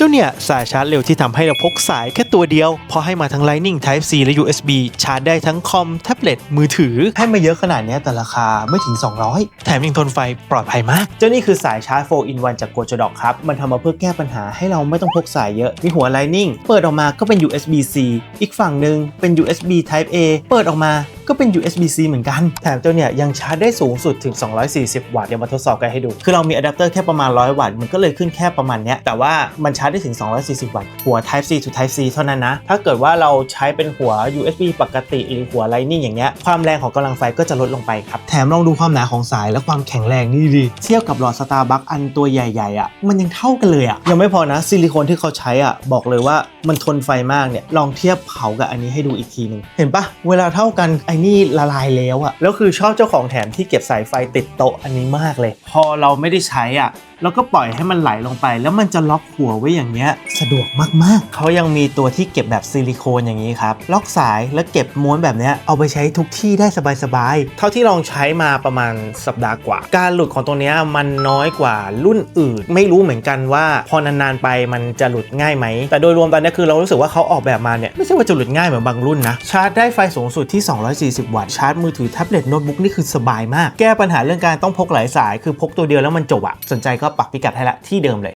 เจ้าเนี่ย สายชาร์จเร็วที่ทำให้เราพกสายแค่ตัวเดียว พอให้มาทั้ง Lightning Type C และ USB ชาร์จได้ทั้งคอม แท็บเล็ต มือถือ ให้มาเยอะขนาดเนี้ยแต่ราคาไม่ถึง 200 แถมยังทนไฟปลอดภัยมาก เจ้านี่คือสายชาร์จ4 in 1จากโกจดอกครับ มันทำมาเพื่อแก้ปัญหาให้เราไม่ต้องพกสายเยอะ มีหัว Lightning เปิดออกมาก็เป็น USB C อีกฝั่งหนึ่งเป็น USB Type A เปิดออกมาก็เป็น USB C เหมือนกัน แถมเจ้าเนี่ยยังชาร์จได้สูงสุดถึง 240 วัตต์ เดี๋ยวมาทดสอบกันให้ดู คือเรามีอะแดปเตอร์แค่ประมาณ 100 วัตต์ มันก็เลยขึ้นแค่ประมาณเนี้ย แต่ว่ามันชาร์จได้ถึง 240 วัตต์ หัว Type C to Type C เท่านั้นนะ ถ้าเกิดว่าเราใช้เป็นหัว USB ปกติหรือหัว Lightning อย่างเงี้ย ความแรงของกำลังไฟก็จะลดลงไปครับ แถมลองดูความหนาของสายและความแข็งแรงนี่ดิเทียบกับหลอด Starbucks อันตัวใหญ่ๆอะ มันยังเท่ากันเลยอะ ยังไม่พอนะซิลิโคนที่เขาใช้อะบอกเลยว่ามันทนไฟมากเนี่ย ลองเทียบเผากับอันนี้ให้ดูอีกทีนึง เห็นปะเวลาเท่ากันอ้นี่ละลายแล้วอะแล้วคือชอบเจ้าของแถมที่เก็บสายไฟติดโต๊ะอันนี้มากเลย พอเราไม่ได้ใช้อะ แล้วก็ปล่อยให้มันไหลลงไป แล้วมันจะล็อกหัวไว้อย่างเงี้ยสะดวกมากๆ เขายังมีตัวที่เก็บแบบซิลิโคนอย่างนี้ครับ ล็อกสายแล้วเก็บม้วนแบบเนี้ยเอาไปใช้ทุกที่ได้สบายๆ เท่าที่ลองใช้มาประมาณสัปดาห์กว่า การหลุดของตัวเนี้ยมันน้อยกว่ารุ่นอื่น ไม่รู้เหมือนกันว่าพอนานๆไปมันจะหลุดง่ายไหม แต่โดยรวมตอนนี้คือเรารู้สึกว่าเขาออกแบบมาเนี่ยไม่ใช่ว่าจะหลุดง่ายเหมือนบางรุ่นนะ ชาร์จได้ไฟสูงสุดที่ 240 วัตต์ ชาร์จมือถือแท็บเล็ตโน้ตบุ๊กนี่คือสบายมาก แก้ปัญหาเรื่องการต้องพกหลายสาย คือพกตัวเดียวแล้วมันจบอะสนใจก็ปักพิกัดให้ละที่เดิมเลย